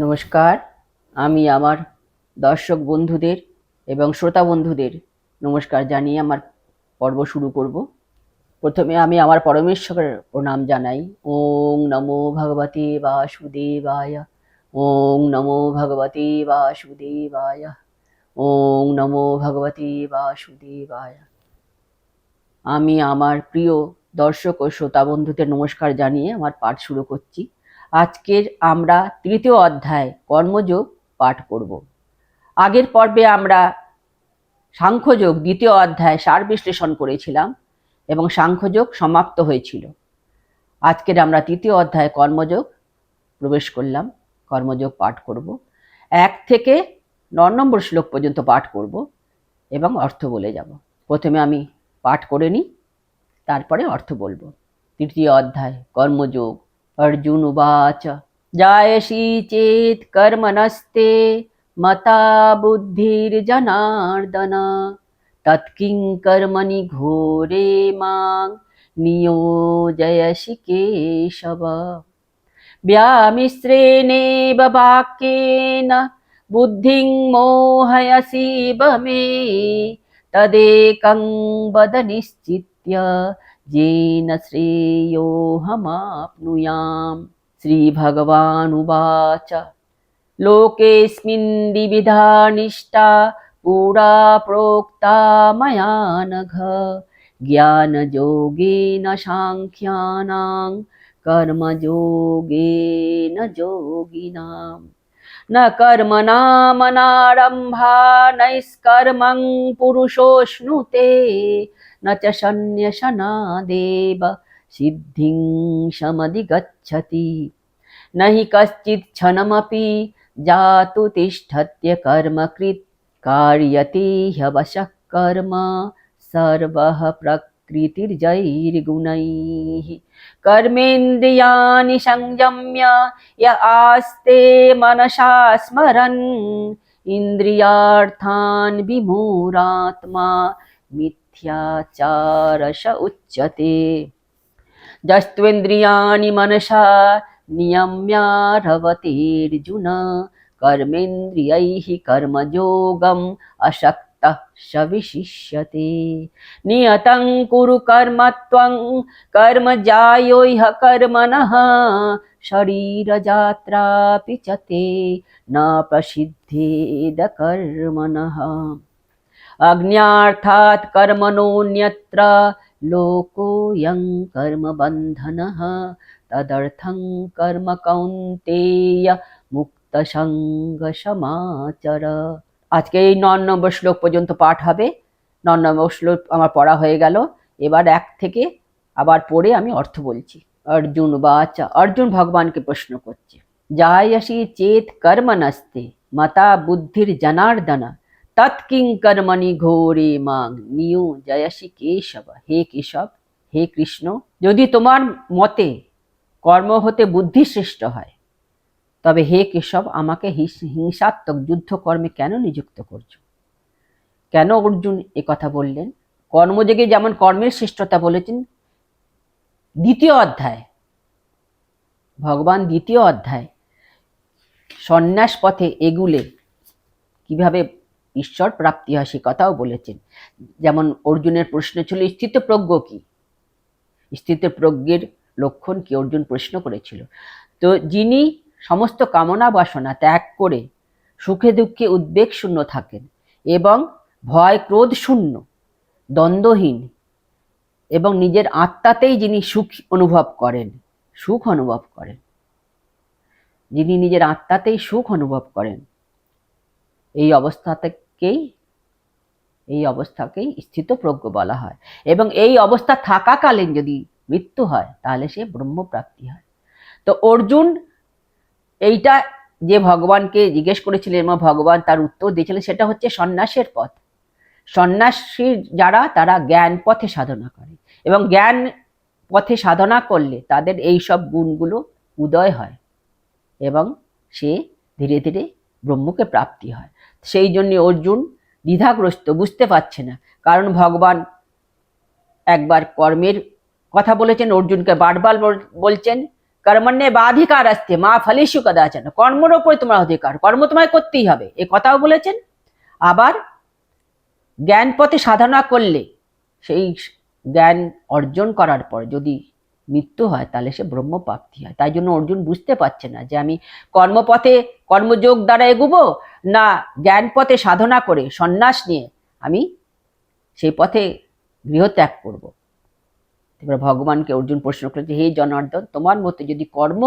নমস্কার। আমি আমার দর্শক বন্ধুদের এবং শ্রোতা বন্ধুদের নমস্কার জানিয়ে আমার পর্ব শুরু করব। প্রথমে আমি আমার পরমেশ্বরের প্রণাম জানাই। ওং নমো ভগবতে বাসুদেবায়। ওং নমো ভগবতে বাসুদেবায়। ওং নমো ভগবতে বাসুদেবায়। আমি আমার প্রিয় দর্শক ও শ্রোতা বন্ধুদের নমস্কার জানিয়ে আমার পাঠ শুরু করছি। আজকের আমরা তৃতীয় অধ্যায় কর্মযোগ পাঠ করব। আগের পর্বে আমরা সাংখ্যযোগ দ্বিতীয় অধ্যায় সার বিশ্লেষণ করেছিলাম এবং সাংখ্যযোগ সমাপ্ত হয়েছিল। আজকের আমরা তৃতীয় অধ্যায় কর্মযোগ প্রবেশ করলাম, কর্মযোগ পাঠ করব। এক থেকে ন নম্বর শ্লোক পর্যন্ত পাঠ করব এবং অর্থ বলে যাব। প্রথমে আমি পাঠ করে নিই, তারপরে অর্থ বলব। তৃতীয় অধ্যায় কর্মযোগ अर्जुन उवाच। जायसी चेत् कर्मणस्ते मता बुद्धिर्जनार्दन तत्किं कर्मणि घोरे माँ नियोजयसि केशव व्यामिश्रेणेव वाक्येन, बुद्धिं मोहयसीव मे, तदेकं वद निश्चित्य येन श्रेयोऽहमाप्नुयाम् श्रीभगवानुवाच। लोकेऽस्मिन् द्विविधा निष्ठा पुरा प्रोक्ता मया नघ। ज्ञानयोगेन साङ्ख्यानां कर्मयोगेन योगिनाम् न कर्मणामनारम्भा नैष्कर्मं पुरुषोऽश्नुते। न च सन्न्यसनादेव सिद्धिं समधिगच्छति न हि कश्चित् क्षणमपि जातु तिष्ठत्य कर्मकृत्, कार्यते ह्यवशः कर्म, सर्वः प्रकृतिर्जैर्गुणैः। कर्मेन्द्रियाणि संयम्य य आस्ते मनसा स्मरन्, इन्द्रियार्थान् विमूढात्मा मिथ्याचारश उच्यते। जस्त्वेन्द्रियाणि मनसा नियम्यारवतेऽर्जुन कर्मेन्द्रियैः कर्मयोगम् अशक्तः स विशिष्यते। नियतं कुरु कर्म त्वं, कर्म जायो ह्य कर्मणः शरीरजात्रापि च ते न। प्रसिद्धेद अज्ञार्थात् कर्मणोऽन्यत्र लोकोऽयं कर्मबन्धनः तदर्थं कर्म कौन्तेय মুক্তসঙ্গসমাচর আজকে এই ন নম্বর শ্লোক পর্যন্ত পাঠ হবে ন নম্বর শ্লোক আমার পড়া হয়ে গেল এবার এক থেকে আবার পড়ে আমি অর্থ বলছি অর্জুন বাচা অর্জুন ভগবানকে প্রশ্ন করছে যায়সি চেত কর্ম নস্তে মাতা বুদ্ধির জনার্দনা তৎকিং কর্মণি ঘোরে মাং নিয়ু জয়সি কেশব হে কেশব হে কৃষ্ণ যদি তোমার মতে কর্ম হতে বুদ্ধি শ্রেষ্ঠ হয়, তবে হে কেশব, আমাকে হিস- হিংসাত্মক যুদ্ধকর্মে কেন নিযুক্ত করছ? কেন অর্জুন কথা বললেন? কর্মযোগে যেমন কর্মের শ্রেষ্ঠতা বলেছেন, দ্বিতীয় অধ্যায়, ভগবান দ্বিতীয় অধ্যায়, সন্ন্যাস পথে এগুলে কীভাবে ঈশ্বর প্রাপ্তি হয় সে কথাও বলেছেন। যেমন অর্জুনের প্রশ্ন ছিল, স্থিতপ্রজ্ঞ কি? স্থিতপ্রজ্ঞের লক্ষণ কি? অর্জুন প্রশ্ন করেছিল। তো যিনি সমস্ত কামনা বাসনা ত্যাগ করে সুখে দুঃখে উদ্বেগ শূন্য থাকেন এবং ভয় ক্রোধ শূন্য, দ্বন্দ্বহীন এবং নিজের আত্মাতেই যিনি সুখ অনুভব করেন, সুখ অনুভব করেন, যিনি নিজের আত্মাতেই সুখ অনুভব করেন, এই অবস্থাকেই, এই অবস্থাকেই স্থিতপ্রজ্ঞ বলা হয়। এবং এই অবস্থা থাকাকালীন যদি মৃত্যু হয়, তাহলে সে ব্রহ্মপ্রাপ্তি হয়। তো অর্জুন এইটা যে ভগবানকে জিজ্ঞেস করেছিলেন, এবং ভগবান তার উত্তর দিয়েছিলেন, সেটা হচ্ছে সন্ন্যাসের পথ। সন্ন্যাসী যারা, তারা জ্ঞান পথে সাধনা করে। এবং জ্ঞান পথে সাধনা করলে তাদের এই সব গুণগুলো উদয় হয়। এবং সে ধীরে ধীরে ব্রহ্মকে প্রাপ্তি হয়। সেই জন্য অর্জুন দ্বিধাগ্রস্ত, বুঝতে পারছে না। কারণ ভগবান একবার কর্মের কথা বলেছেন, অর্জুনকে বারবার বল- বলছেন, কর্মণ্যে বা অধিকার আসতে, মা ফলেশু কদাচন। কর্মর ওপরে তোমার অধিকার, কর্ম তোমায় করতেই হবে। এ কথাও বলেছেন। আবার জ্ঞান পথে সাধনা করলে সেই জ্ঞান অর্জন করার পর যদি মৃত্যু হয়, তাহলে সে ব্রহ্মপ্রাপ্তি হয়। তাই জন্য অর্জুন বুঝতে পারছে না যে আমি কর্মপথে কর্মযোগ দ্বারা এগুবো, না জ্ঞান পথে সাধনা করে সন্ন্যাস নিয়ে আমি সেই পথে গৃহত্যাগ করব। এবার ভগবানকে অর্জুন প্রশ্ন করেছে হে জনার্দন, তোমার মতে যদি কর্ম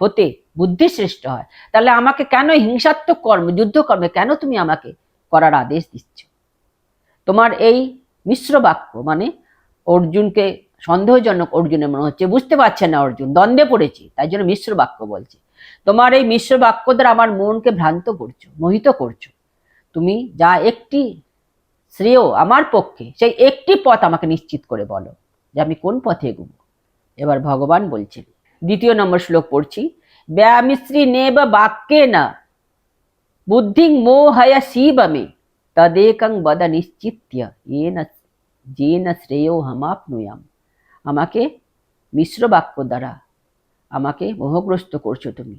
হতে বুদ্ধি শ্রেষ্ঠ হয়, তাহলে আমাকে কেন হিংসাত্মক কর্ম যুদ্ধ কর্মে কেন তুমি আমাকে করার আদেশ দিচ্ছ? তোমার এই মিশ্র বাক্য মানে অর্জুনকে সন্দেহজনক অর্জুনের মনে হচ্ছে, বুঝতে পারছে না অর্জুন, দ্বন্দ্বে পড়েছে, তাই জন্য মিশ্র বাক্য বলছে। তোমার এই মিশ্র বাক্য দ্বারা আমার মনকে ভ্রান্ত করছ, মোহিত করছ। তুমি যা একটি শ্রেয় আমার পক্ষে, সেই একটি পথ আমাকে নিশ্চিত করে বলো যে আমি কোন পথে এগুব। এবার ভগবান বলছেন, দ্বিতীয় নম্বর শ্লোক পড়ছি, ব্যামিশ্রী নেব বাক্যে না, বুদ্ধিং মোহয় শিবমে, তদেকং বদ নিশ্চিত্য এন যেন শ্রেয় হামাপনুয়াম। আমাকে মিশ্র বাক্য দ্বারা আমাকে মোহগ্রস্ত করছ তুমি।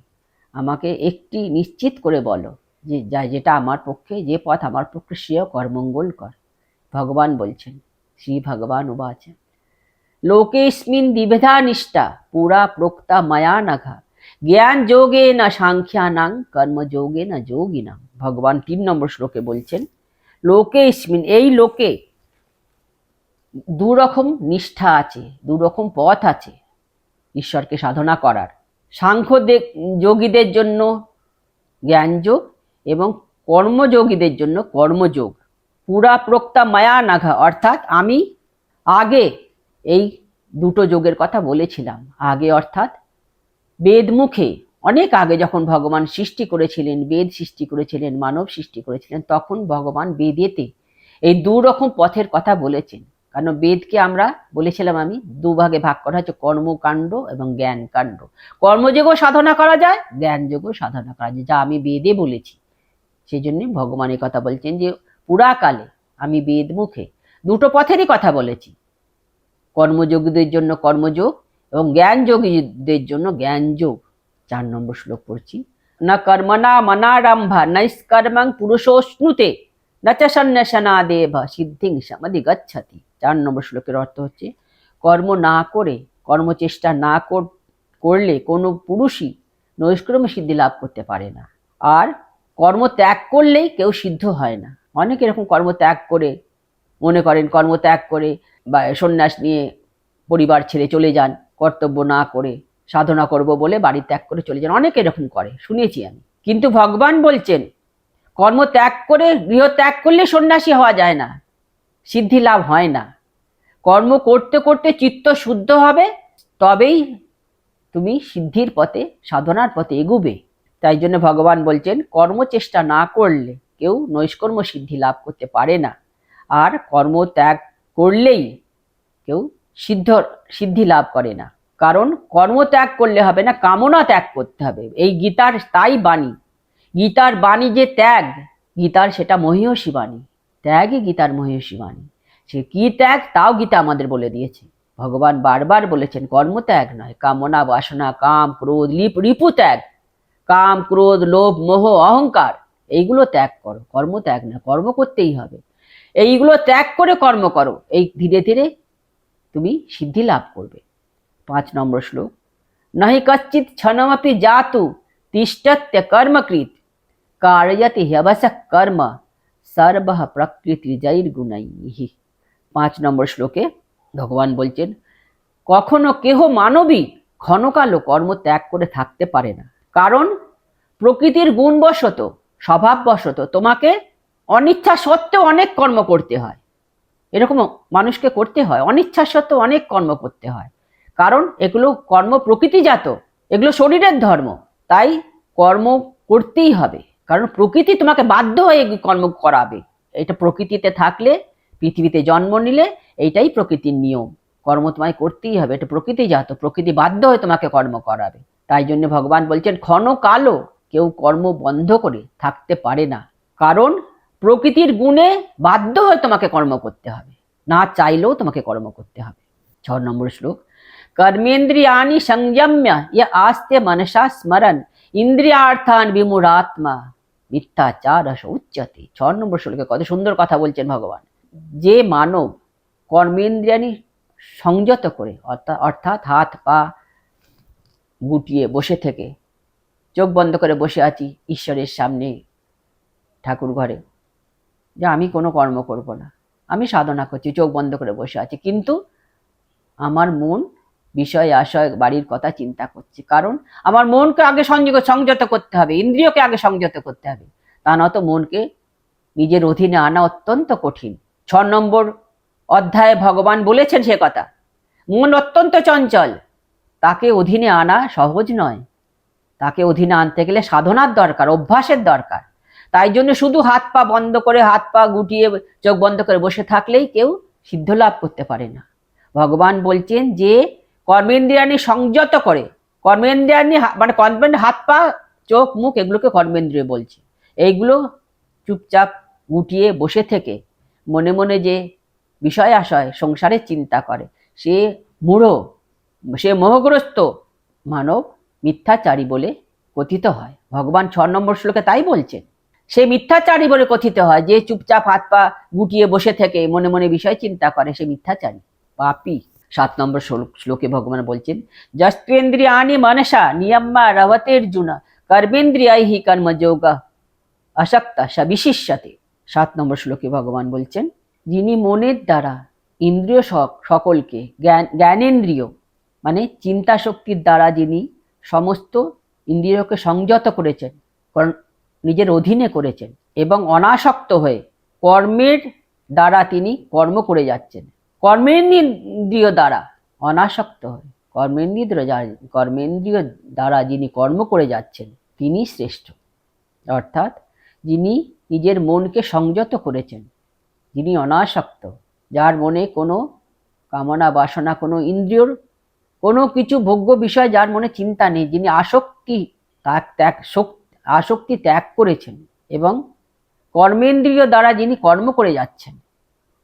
আমাকে একটি নিশ্চিত করে বলো যে, যা, যেটা আমার পক্ষে, যে পথ আমার পক্ষে শ্রেয় কর্মঙ্গল কর। ভগবান বলছেন, শ্রী ভগবান উবাচ। লোকেস্মিন দ্বিবিধা নিষ্ঠা, পুরা প্রোক্তা মায়া নাঘা। জ্ঞান যোগে না সাংখ্যানাং কর্মযোগে না যোগী যোগিনাং ভগবান তিন নম্বর শ্লোকে বলছেন, লোকেস্মিন, এই লোকে দু রকম নিষ্ঠা আছে দু রকম পথ আছে ঈশ্বরকে সাধনা করার। সাংখ্য যোগীদের জন্য জ্ঞানযোগ এবং কর্মযোগীদের জন্য কর্মযোগ। পুরা প্রক্তা মায়া নাঘা, অর্থাৎ আমি আগে এই দুটো যোগের কথা বলেছিলাম। আগে অর্থাৎ বেদমুখে, অনেক আগে যখন ভগবান সৃষ্টি করেছিলেন, বেদ সৃষ্টি করেছিলেন, মানব সৃষ্টি করেছিলেন, তখন ভগবান বেদেতে এই দু রকম পথের কথা বলেছেন। কারণ বেদকে আমরা বলেছিলাম আমি দুভাগে ভাগ করা হচ্ছে কর্মকাণ্ড এবং জ্ঞান, কাণ্ড। কর্মযোগও সাধনা করা যায়, জ্ঞানযোগও সাধনা করা যায়, যা আমি বেদে বলেছি। সেই জন্য ভগবান এই কথা বলছেন যে, পুরাকালে আমি বেদ মুখে দুটো পথেরই কথা বলেছি। কর্মযোগীদের জন্য কর্মযোগ এবং জ্ঞান যোগীদের জন্য জ্ঞানযোগ। চার নম্বর শ্লোক পড়ছি। না কর্মণা মনারম্ভা, নৈষ্কর্মং পুরুষোষ্ণুতে ন চ সিদ্ধিং সমাধি গচ্ছতি চার নম্বর শ্লোকের অর্থ হচ্ছে, কর্ম না করে, কর্মচেষ্টা না কর- করলে কোনো পুরুষই নৈষ্কর্ম সিদ্ধি লাভ করতে পারে না। আর কর্ম ত্যাগ করলেই কেউ সিদ্ধ হয় না। অনেক এরকম কর্ম ত্যাগ করে, মনে করেন কর্ম ত্যাগ করে বা সন্ন্যাস নিয়ে পরিবার ছেড়ে চলে যান, কর্তব্য না করে, সাধনা করব বলে বাড়ি ত্যাগ করে চলে যান, অনেকে এরকম করে, শুনেছি আমি। কিন্তু ভগবান বলছেন কর্ম ত্যাগ করে, গৃহ ত্যাগ করলে সন্ন্যাসী হওয়া যায় না। সিদ্ধি লাভ হয় না। কর্ম করতে করতে চিত্ত শুদ্ধ হবে, তবেই তুমি সিদ্ধির পথে, সাধনার পথে এগুবে। তাই জন্য ভগবান বলছেন কর্মচেষ্টা না করলে কেউ নৈষ্কর্ম সিদ্ধি লাভ করতে পারে না। আর কর্ম ত্যাগ করলেই কেউ সিদ্ধ, সিদ্ধি লাভ করে না। কারণ কর্ম ত্যাগ করলে হবে না, কামনা ত্যাগ করতে হবে। এই গীতার তাই বাণী। গীতার বাণী যে ত্যাগ, গীতার সেটা মহিষী বাণী। ত্যাগই গীতার মহিষী বাণী। সে কি ত্যাগ, তাও গীতা আমাদের বলে দিয়েছে। ভগবান বারবার বলেছেন কর্মত্যাগ নয়, কামনা, বাসনা, কাম, ক্রোধ, লিপ, রিপু ত্যাগ। কাম, ক্রোধ, লোভ, মোহ, অহংকার, এইগুলো ত্যাগ করো। কর্ম ত্যাগ না কর্ম করতেই হবে। এইগুলো ত্যাগ করে কর্ম করো। এই ধীরে ধীরে তুমি সিদ্ধি লাভ করবে। পাঁচ নম্বর শ্লোক, নহি কচ্চিত ক্ষণমপি জাতু তিষ্ঠত্য কর্মকৃত কার্যতি হ্যবস কর্ম সর্ব প্রকৃতি জৈর গুণাই পাঁচ নম্বর শ্লোকে ভগবান বলছেন কখনো কেহ মানবী ক্ষণকালও কর্ম ত্যাগ করে থাকতে পারে না। কারণ প্রকৃতির গুণবশত, স্বভাববশত তোমাকে অনিচ্ছা সত্ত্বেও অনেক কর্ম করতে হয়। এরকম মানুষকে করতে হয়, অনিচ্ছা সত্ত্বেও অনেক কর্ম করতে হয়। কারণ এগুলো কর্ম প্রকৃতিজাত, এগুলো শরীরের ধর্ম, তাই কর্ম করতেই হবে। কারণ প্রকৃতি তোমাকে বাধ্য হয়ে কর্ম করাবে। এটা প্রকৃতিতে থাকলে, পৃথিবীতে জন্ম নিলে এইটাই প্রকৃতির নিয়ম। কর্ম তোমায় করতেই হবে, এটা প্রকৃতি জাত প্রকৃতি বাধ্য হয়ে তোমাকে কর্ম করাবে। তাই জন্য ভগবান বলছেন ক্ষণকালও কেউ কর্ম বন্ধ করে থাকতে পারে না। কারণ প্রকৃতির গুণে বাধ্য হয়ে তোমাকে কর্ম করতে হবে। না চাইলেও তোমাকে কর্ম করতে হবে। ছ নম্বর শ্লোক। কর্মেন্দ্রিয়ানি সংযম্য ইয়ে আস্তে মনসা স্মরণ। ইন্দ্রিয়ার্থান বিমুরাত্মা মিথ্যাচার উচ্চতে। ছ নম্বর শ্লোকে কত সুন্দর কথা বলছেন ভগবান। যে মানব কর্মেন্দ্রিয়ানি সংযত করে অর্থাৎ অর্থাৎ হাত, পা গুটিয়ে বসে থেকে, চোখ বন্ধ করে বসে আছি ঈশ্বরের সামনে ঠাকুর ঘরে যে আমি কোনো কর্ম করব না। আমি সাধনা করছি, চোখ বন্ধ করে বসে আছি। কিন্তু আমার মন বিষয় আশয় বাড়ির কথা চিন্তা করছে। কারণ আমার মনকে আগে সংযোগ সংযত করতে হবে, ইন্দ্রিয়কে আগে সংযত করতে হবে। তা নত মনকে নিজের অধীনে আনা অত্যন্ত কঠিন। ছ নম্বর অধ্যায়ে ভগবান বলেছেন সে কথা। মন অত্যন্ত চঞ্চল। তাকে অধীনে আনা সহজ নয়। তাকে অধীনে আনতে গেলে সাধনার দরকার, অভ্যাসের দরকার। তাই জন্য শুধু হাত পা বন্ধ করে, হাত পা গুটিয়ে, চোখ বন্ধ করে বসে থাকলেই কেউ সিদ্ধ লাভ করতে পারে না। ভগবান বলছেন যে কর্মেন্দ্রিয়ানি সংযত করে। কর্মেন্দ্রিয়ানি মানে কর্মেন্দ্র হাত পা, চোখ, মুখ এগুলোকে কর্মেন্দ্রিয় বলছে। এইগুলো চুপচাপ গুটিয়ে বসে থেকে মনে মনে যে বিষয় আশয় সংসারের চিন্তা করে। সে মূঢ়, সে মোহগ্রস্ত মানব মিথ্যাচারী বলে কথিত হয়। ভগবান ছ নম্বর শ্লোকে তাই বলছেন, সে মিথ্যাচারী বলে কথিত হয়, যে চুপচাপ হাত পা গুটিয়ে বসে থেকে মনে মনে বিষয় চিন্তা করে, সে মিথ্যাচারী, পাপি। সাত নম্বর শ্লোক- ভগবান বলছেন যস্ত্রেন্দ্রিয়ানি মনসা নিয়ম্মা রবতের্জুন কর্মেন্দ্রিয়াই হি কর্মযোগ, আসক্তা সা বিশিষ্যতে। সাত নম্বর শ্লোকে ভগবান বলছেন, যিনি মনের দ্বারা ইন্দ্রিয় সকলকে জ্ঞান জ্ঞানেন্দ্রিয় মানে চিন্তা শক্তির দ্বারা যিনি সমস্ত ইন্দ্রিয়কে সংযত করেছেন নিজের অধীনে করেছেন এবং অনাসক্ত হয়ে কর্মের দ্বারা তিনি কর্ম করে যাচ্ছেন। কর্মেন্দ্রিয় দ্বারা অনাসক্ত হয়ে। কর্মেন্দ্রিয় কর্মেন্দ্রিয় দ্বারা যিনি কর্ম করে যাচ্ছেন, তিনি শ্রেষ্ঠ। অর্থাৎ যিনি নিজের মনকে সংযত করেছেন, যিনি অনাসক্ত, যার মনে কোনো কামনা, বাসনা, কোনো ইন্দ্রিয়র কোনো কিছু ভোগ্য বিষয়, যার মনে চিন্তা নেই, যিনি আসক্তি ত্যাগ ত্যাগ আসক্তি ত্যাগ করেছেন এবং কর্মেন্দ্রিয় দ্বারা যিনি কর্ম করে যাচ্ছেন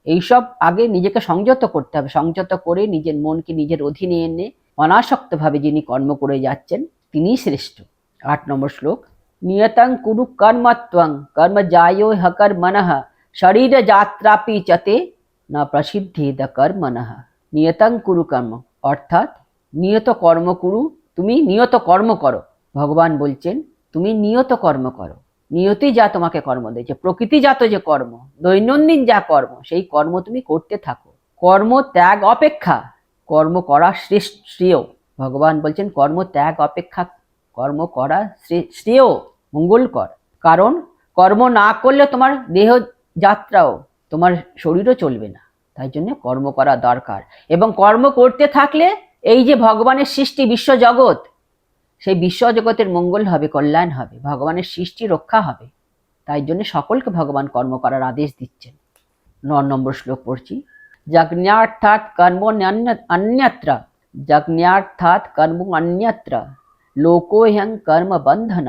এইসব আগে নিজেকে সংযত করতে হবে। সংযত করে নিজের মনকে নিজের অধীনে এনে অনাসক্তভাবে যিনি কর্ম করে যাচ্ছেন, তিনিই শ্রেষ্ঠ। আট নম্বর শ্লোক। নিয়তং কুরু কর্মত্বং কর্ম জায়ো হকর মনঃ শরীর যাত্রাপি চতে না প্রসিদ্ধি দ কর্মনঃ নিয়তং কুরু কর্ম। অর্থাৎ নিয়ত কর্ম কুরু, তুমি নিয়ত কর্ম করো। ভগবান বলছেন, তুমি নিয়ত কর্ম করো। নিয়তি যা তোমাকে কর্ম দিয়েছে প্রকৃতিজাত যে কর্ম, দৈনন্দিন যা কর্ম, সেই কর্ম তুমি করতে থাকো। কর্ম, ত্যাগ, অপেক্ষা, কর্ম করা শ্রেষ্ঠ শ্রেয়। ভগবান বলছেন, কর্ম, ত্যাগ, অপেক্ষা, কর্ম করা শ্রে- শ্রেয় মঙ্গলকর কারণ কর্ম না করলে তোমার দেহ যাত্রাও, তোমার শরীরও চলবে না। তাই জন্য কর্ম করা দরকার। এবং কর্ম করতে থাকলে এই যে ভগবানের সৃষ্টি, বিশ্ব বিশ্বজগৎ সেই বিশ্বজগতের মঙ্গল হবে, কল্যাণ হবে, ভগবানের সৃষ্টি রক্ষা হবে। তাই জন্য সকলকে ভগবান কর্ম করার আদেশ দিচ্ছেন। ন নম্বর শ্লোক পড়ছি। যজ্ঞার্থাৎ কর্ম অন্যত্র, যজ্ঞার্থাৎ কর্ম অন্যত্র লোকোহ্যং কর্ম বন্ধন,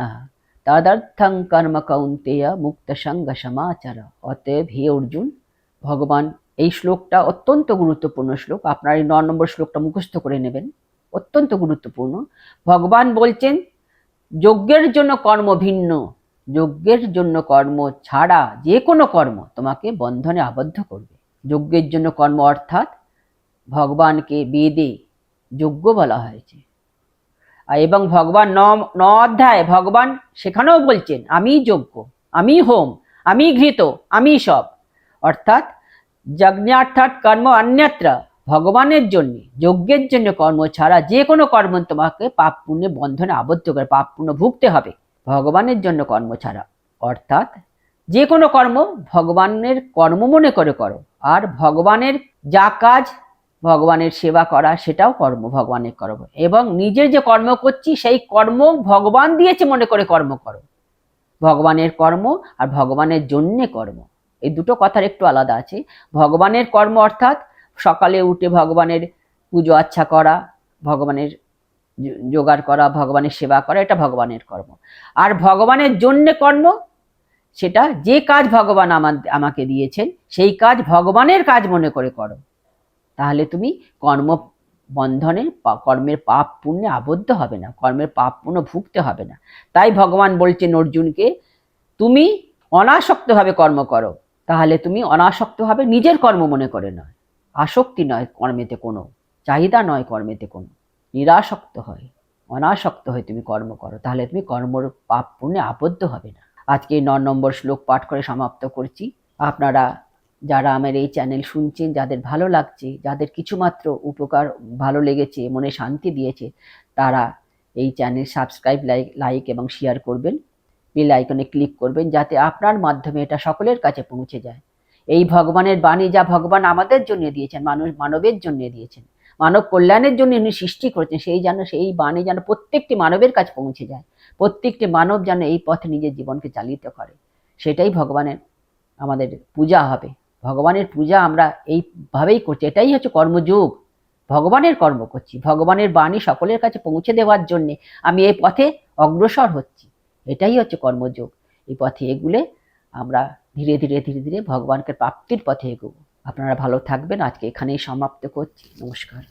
তদর্থং কর্ম কৌন্তেয় মুক্ত সঙ্গ সমাচার। অতএব হে অর্জুন, ভগবান, এই শ্লোকটা অত্যন্ত গুরুত্বপূর্ণ শ্লোক। আপনার এই ন নম্বর শ্লোকটা মুখস্থ করে নেবেন। অত্যন্ত গুরুত্বপূর্ণ। ভগবান বলছেন, যজ্ঞের জন্য কর্ম ভিন্ন। যজ্ঞের জন্য কর্ম ছাড়া যে কোনো কর্ম তোমাকে বন্ধনে আবদ্ধ করবে। যজ্ঞের জন্য কর্ম অর্থাৎ ভগবানকে বেদে যজ্ঞ বলা হয়েছে। এবং ভগবান ন ন অধ্যায়, ভগবান সেখানেও বলছেন, আমি যজ্ঞ, আমি হোম, আমি ঘৃত, আমি সব। অর্থাৎ যজ্ঞার্থাৎ কর্ম অন্যত্র ভগবানের জন্য, যজ্ঞের জন্য কর্ম ছাড়া যে কোনো কর্ম তোমাকে পাপ পুণ্যে বন্ধনে আবদ্ধ করে পাপ পুণ্য ভুগতে হবে। ভগবানের জন্য কর্ম ছাড়া। অর্থাৎ যে কোনো কর্ম ভগবানের কর্ম মনে করে করো, আর ভগবানের যা কাজ ভগবানের সেবা করা, সেটাও কর্ম ভগবানের কর্ম এবং নিজের যে কর্ম করছি, সেই কর্ম ভগবান দিয়েছে মনে করে কর্ম করো। ভগবানের কর্ম আর ভগবানের জন্যে কর্ম। এই দুটো কথার একটু আলাদা আছে। ভগবানের কর্ম অর্থাৎ সকালে উঠে ভগবানের পুজো আচ্ছা করা, ভগবানের জোগাড় করা, ভগবানের সেবা করা, এটা ভগবানের কর্ম। আর ভগবানের জন্যে কর্ম, সেটা যে কাজ ভগবান আমার আমাকে দিয়েছেন, সেই কাজ ভগবানের কাজ মনে করে করো। তাহলে তুমি কর্ম বন্ধনে কর্মের পাপ পুণ্যে আবদ্ধ হবে না, কর্মের পাপ পুণ্য ভুগতে হবে না। তাই ভগবান বলছেন অর্জুনকে, তুমি অনাসক্তভাবে কর্ম করো, তাহলে তুমি অনাসক্তভাবে নিজের কর্ম মনে করে নয় আসক্তি নয় কর্মেতে কোনো, চাহিদা নয় কর্মেতে কোনো। নিরাসক্ত হয়, অনাসক্ত হয়ে তুমি কর্ম করো, তাহলে তুমি কর্মর পাপ পুণ্যে আবদ্ধ হবে না। আজকে ন নম্বর শ্লোক পাঠ করে সমাপ্ত করছি। আপনারা যারা আমার এই চ্যানেল শুনছেন, যাদের ভালো লাগছে, যাদের কিছুমাত্র উপকার ভালো লেগেছে, মনে শান্তি দিয়েছে, তারা এই চ্যানেল সাবস্ক্রাইব, লাইক লাইক এবং শেয়ার করবেন। বেল আইকনে ক্লিক করবেন, যাতে আপনার মাধ্যমে এটা সকলের কাছে পৌঁছে যায়। এই ভগবানের বাণী যা ভগবান আমাদের জন্য দিয়েছেন, মানুষ মানবের জন্য দিয়েছেন। মানব কল্যাণের জন্য ইনি সৃষ্টি করেছেন, সেই যেন, সেই বাণী যেন প্রত্যেকটি মানবের কাছে পৌঁছে যায়। প্রত্যেকটি মানব যেন এই পথে নিজের জীবনকে চালিত করে। সেটাই ভগবানের আমাদের পূজা হবে। ভগবানের পূজা আমরা এইভাবেই করছি। এটাই হচ্ছে কর্মযোগ। ভগবানের কর্ম করছি। ভগবানের বাণী সকলের কাছে পৌঁছে দেওয়ার জন্য আমি এই পথে অগ্রসর হচ্ছি। এটাই হচ্ছে কর্মযোগ। এই পথে এগুলে আমরা ধীরে ধীরে ধীরে ধীরে ভগবানকে প্রাপ্তির পথে এগোবো। আপনারা ভালো থাকবেন। আজকে এখানেই সমাপ্ত করছি। নমস্কার।